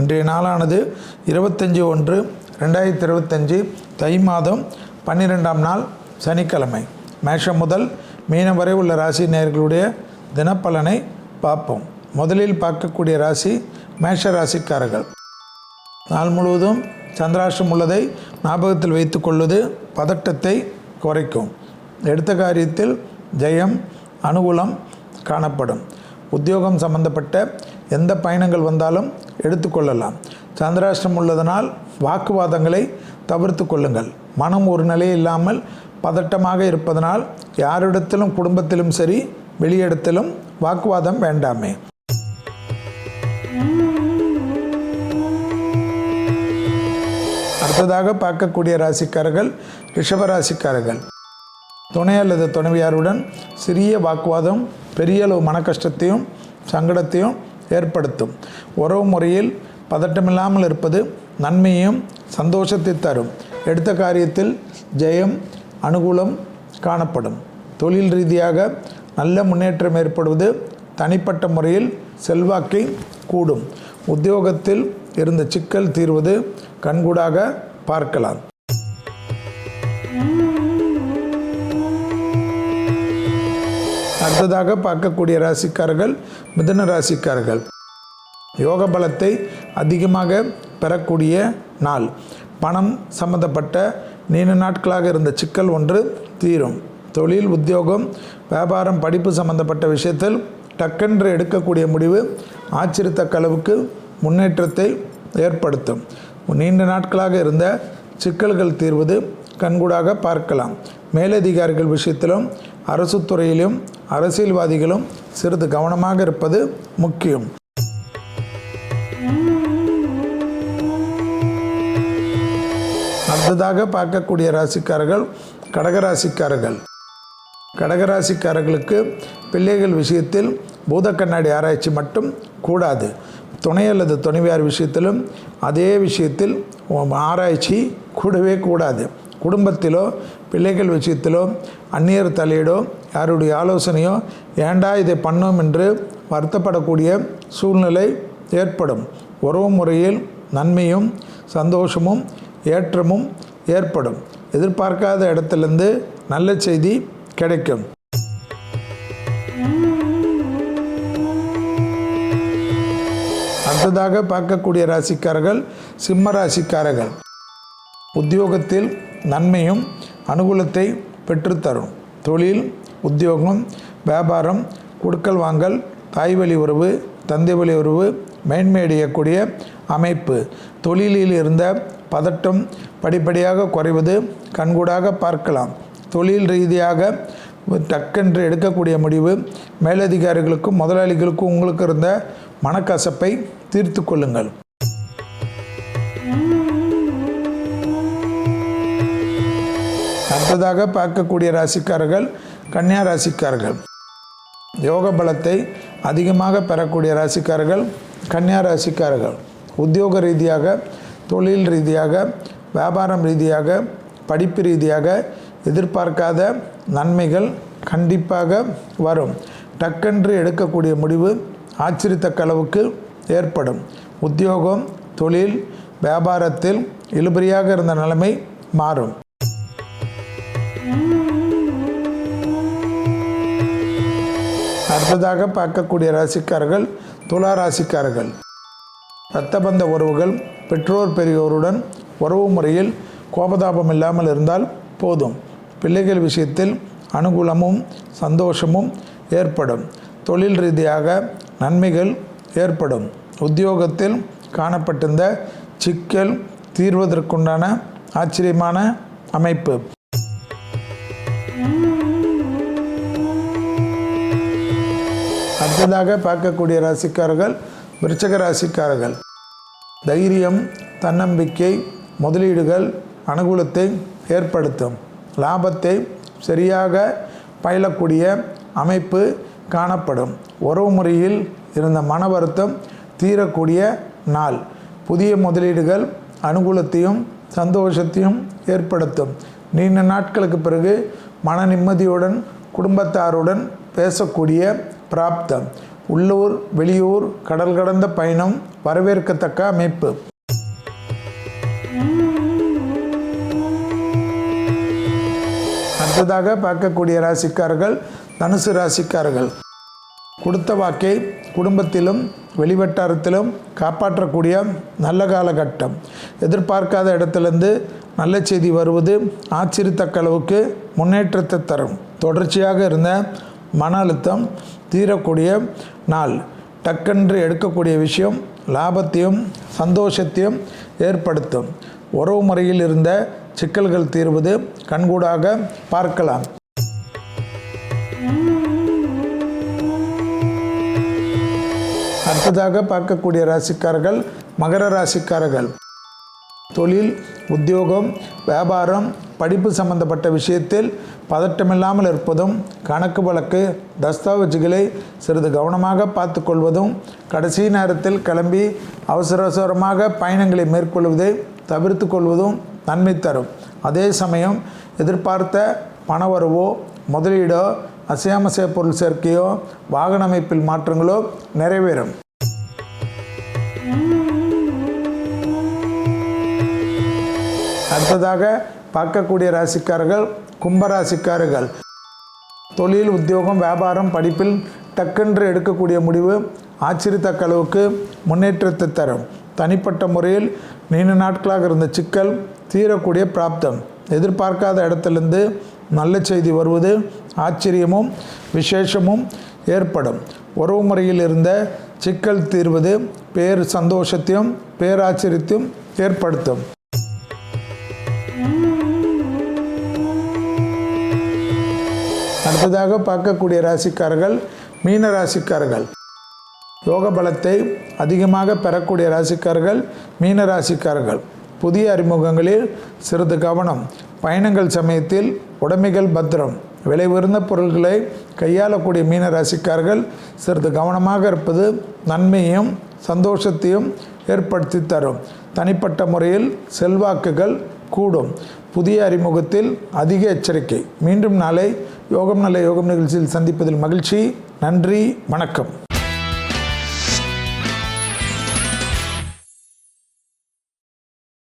இன்றைய நாளானது இருபத்தஞ்சி ஒன்று ரெண்டாயிரத்தி இருபத்தஞ்சி தை மாதம் பன்னிரெண்டாம் நாள் சனிக்கிழமை. மேஷம் முதல் மீனம் வரை உள்ள ராசி நேர்களுடைய தினப்பலனை பார்ப்போம். முதலில் பார்க்கக்கூடிய ராசி மேஷ ராசிக்காரர்கள். நாள் முழுவதும் சந்திராஷ்டம் உள்ளதை ஞாபகத்தில் வைத்துக்கொள்வது பதட்டத்தை குறைக்கும். எடுத்த காரியத்தில் ஜெயம் அனுகூலம் காணப்படும். உத்தியோகம் சம்பந்தப்பட்ட எந்த பயணங்கள் வந்தாலும் எடுத்துக்கொள்ளலாம். சந்திராஷ்டம் உள்ளதனால் வாக்குவாதங்களை தவிர்த்து கொள்ளுங்கள். மனம் ஒரு நிலையில் இல்லாமல் பதட்டமாக இருப்பதனால் யாரிடத்திலும் குடும்பத்திலும் சரி வெளியிடத்திலும் வாக்குவாதம் வேண்டாமே. அடுத்ததாக பார்க்கக்கூடிய ராசிக்காரர்கள் ரிஷப ராசிக்காரர்கள். துணை அல்லது துணைவியாருடன் சிறிய வாக்குவாதம் பெரிய அளவு மன கஷ்டத்தையும் சங்கடத்தையும் ஏற்படுத்தும். உறவு முறையில் பதட்டமில்லாமல் இருப்பது நன்மையும் சந்தோஷத்தை தரும். எடுத்த காரியத்தில் ஜெயம் அனுகூலம் காணப்படும். தொழில் ரீதியாக நல்ல முன்னேற்றம் ஏற்படுவது தனிப்பட்ட முறையில் செல்வாக்கை கூடும். உத்தியோகத்தில் இருந்த சிக்கல் தீர்வது கண்கூடாக பார்க்கலாம். அடுத்ததாக பார்க்கக்கூடிய ராசிக்காரர்கள் மிதுன ராசிக்காரர்கள். யோக பலத்தை அதிகமாக பெறக்கூடிய நாள். பணம் சம்பந்தப்பட்ட நீண்ட நாட்களாக இருந்த சிக்கல் ஒன்று தீரும். தொழில் உத்தியோகம் வியாபாரம் படிப்பு சம்பந்தப்பட்ட விஷயத்தில் டக்கென்று எடுக்கக்கூடிய முடிவு ஆச்சரித்தக்க அளவுக்கு முன்னேற்றத்தை ஏற்படுத்தும். நீண்ட நாட்களாக இருந்த சிக்கல்கள் தீர்வது கண்கூடாக பார்க்கலாம். மேலதிகாரிகள் விஷயத்திலும் அரசு துறையிலும் அரசியல்வாதிகளும் சிறிது கவனமாக இருப்பது முக்கியம். அடுத்ததாக பார்க்கக்கூடிய ராசிக்காரர்கள் கடகராசிக்காரர்கள். கடகராசிக்காரர்களுக்கு பிள்ளைகள் விஷயத்தில் பூத கண்ணாடி ஆராய்ச்சி மட்டும் கூடாது. துணை அல்லது துணைவியார் விஷயத்திலும் அதே விஷயத்தில் ஆராய்ச்சி கூடவே கூடாது. குடும்பத்திலோ பிள்ளைகள் விஷயத்திலோ அந்நியர் தலையீடோ யாருடைய ஆலோசனையோ ஏண்டா இதை பண்ணோம்? என்று வருத்தப்படக்கூடிய சூழ்நிலை ஏற்படும். உறவு முறையில் நன்மையும் சந்தோஷமும் ஏற்றமும் ஏற்படும். எதிர்பார்க்காத இடத்துலேருந்து நல்ல செய்தி கிடைக்கும். அடுத்ததாக பார்க்கக்கூடிய ராசிக்காரர்கள் சிம்ம ராசிக்காரர்கள். உத்தியோகத்தில் நன்மையும் அனுகூலத்தை பெற்றுத்தரும். தொழில் உத்தியோகம் வியாபாரம் கொடுக்கல் வாங்கல் தாய் வழி உறவு தந்தை வழி உறவு மேன்மையடையக்கூடிய அமைப்பு. தொழிலில் இருந்த பதட்டம் படிப்படியாக குறைவது கண்கூடாக பார்க்கலாம். தொழில் ரீதியாக டக்கென்று எடுக்கக்கூடிய முடிவு மேலதிகாரிகளுக்கும் முதலாளிகளுக்கும் உங்களுக்கு இருந்த மனக்கசப்பை தீர்த்து கொள்ளுங்கள். அடுத்ததாக பார்க்கக்கூடிய ராசிக்காரர்கள் கன்னியா ராசிக்காரர்கள். யோக பலத்தை அதிகமாக பெறக்கூடிய ராசிக்காரர்கள் கன்னியா ராசிக்காரர்கள். உத்தியோக ரீதியாக தொழில் ரீதியாக வியாபாரம் ரீதியாக படிப்பு ரீதியாக எதிர்பார்க்காத நன்மைகள் கண்டிப்பாக வரும். டக்கென்று எடுக்கக்கூடிய முடிவு ஆச்சரித்தக்க அளவுக்கு ஏற்படும். உத்தியோகம் தொழில் வியாபாரத்தில் இழுபறியாக இருந்த நிலைமை மாறும். அடுத்ததாக பார்க்கக்கூடிய ராசிக்காரர்கள் துலா ராசிக்காரர்கள். இரத்தபந்த உறவுகள் பெற்றோர் பெரியோருடன் உறவு முறையில் கோபதாபம் இல்லாமல் இருந்தால் போதும். பிள்ளைகள் விஷயத்தில் அனுகூலமும் சந்தோஷமும் ஏற்படும். தொழில் ரீதியாக நன்மைகள் ஏற்படும். உத்தியோகத்தில் காணப்பட்டிருந்த சிக்கல் தீர்வதற்குண்டான ஆச்சரியமான அமைப்பு. அடுத்ததாக பார்க்கக்கூடிய ராசிக்காரர்கள் விருச்சக ராசிக்காரர்கள். தைரியம் தன்னம்பிக்கை முதலீடுகள் அனுகூலத்தை ஏற்படுத்தும். லாபத்தை சரியாக பயிலக்கூடிய அமைப்பு காணப்படும். உறவு முறையில் இருந்த மன வருத்தம் தீரக்கூடிய நாள். புதிய முதலீடுகள் அனுகூலத்தையும் சந்தோஷத்தையும் ஏற்படுத்தும். நீண்ட நாட்களுக்கு பிறகு மன நிம்மதியுடன் குடும்பத்தாருடன் பேசக்கூடிய பிராப்தம் உள்ளூர் வெளியூர் கடல் கடந்த பயணம் வரவேற்கத்தக்க அமைப்பு. அடுத்ததாக பார்க்கக்கூடிய ராசிக்காரர்கள் தனுசு ராசிக்காரர்கள். கொடுத்த வாக்கை குடும்பத்திலும் வெளிவட்டாரத்திலும் காப்பாற்றக்கூடிய நல்ல காலகட்டம். எதிர்பார்க்காத இடத்துலேருந்து நல்ல செய்தி வருவது ஆச்சரியத்தக்க அளவுக்கு முன்னேற்றத்தை தரும். தொடர்ச்சியாக இருந்த மன அழுத்தம் தீரக்கூடிய நாள். டக்கென்று எடுக்கக்கூடிய விஷயம் லாபத்தையும் சந்தோஷத்தையும் ஏற்படுத்தும். உறவு முறையில் இருந்த சிக்கல்கள் தீர்வது கண்கூடாக பார்க்கலாம். அடுத்ததாக பார்க்கக்கூடிய ராசிக்காரர்கள் மகர ராசிக்காரர்கள். தொழில் உத்தியோகம் வியாபாரம் படிப்பு சம்பந்தப்பட்ட விஷயத்தில் பதட்டமில்லாமல் இருப்பதும் கணக்கு வழக்கு தஸ்தாவேஜுகளை சிறிது கவனமாக பார்த்து கொள்வதும் கடைசி நேரத்தில் கிளம்பி அவசர அவசரமாக பயணங்களை மேற்கொள்வதை தவிர்த்து கொள்வதும் நன்மை தரும். அதே சமயம் எதிர்பார்த்த பணவரவோ முதலீடோ அசையாமசைய பொருள் சேர்க்கையோ வாகன அமைப்பில் மாற்றங்களோ நிறைவேறும். அடுத்ததாக பார்க்கக்கூடிய ராசிக்காரர்கள் கும்பராசிக்காரர்கள். தொழில் உத்தியோகம் வியாபாரம் படிப்பில் டக்கென்று எடுக்கக்கூடிய முடிவு ஆச்சரியத்தக்க அளவுக்கு முன்னேற்றத்தை தரும். தனிப்பட்ட முறையில் நீண்ட நாட்களாக இருந்த சிக்கல் தீரக்கூடிய பிராப்தம். எதிர்பார்க்காத இடத்திலிருந்து நல்ல செய்தி வருவது ஆச்சரியமும் விசேஷமும் ஏற்படும். உறவு முறையில் இருந்த சிக்கல் தீர்வது பேர் சந்தோஷத்தையும் பேராச்சரியத்தையும் ஏற்படுத்தும். அடுத்ததாக பார்க்கக்கூடிய ராசிக்காரர்கள் மீன ராசிக்காரர்கள். யோக பலத்தை அதிகமாக பெறக்கூடிய ராசிக்காரர்கள் மீன ராசிக்காரர்கள். புதிய அறிமுகங்களில் சிறிது கவனம். பயணங்கள் சமயத்தில் உடைமைகள் பத்திரம். விலை உயர்ந்த பொருட்களை கையாளக்கூடிய மீன ராசிக்காரர்கள் சிறிது கவனமாக இருப்பது நன்மையும் சந்தோஷத்தையும் ஏற்படுத்தி தரும். தனிப்பட்ட முறையில் செல்வாக்குகள் கூடும். புதிய அறிமுகத்தில் அதிக எச்சரிக்கை. மீண்டும் நாளை யோகம் நல்ல யோகம் நிகழ்ச்சியில் சந்திப்பதில் மகிழ்ச்சி. நன்றி. வணக்கம்.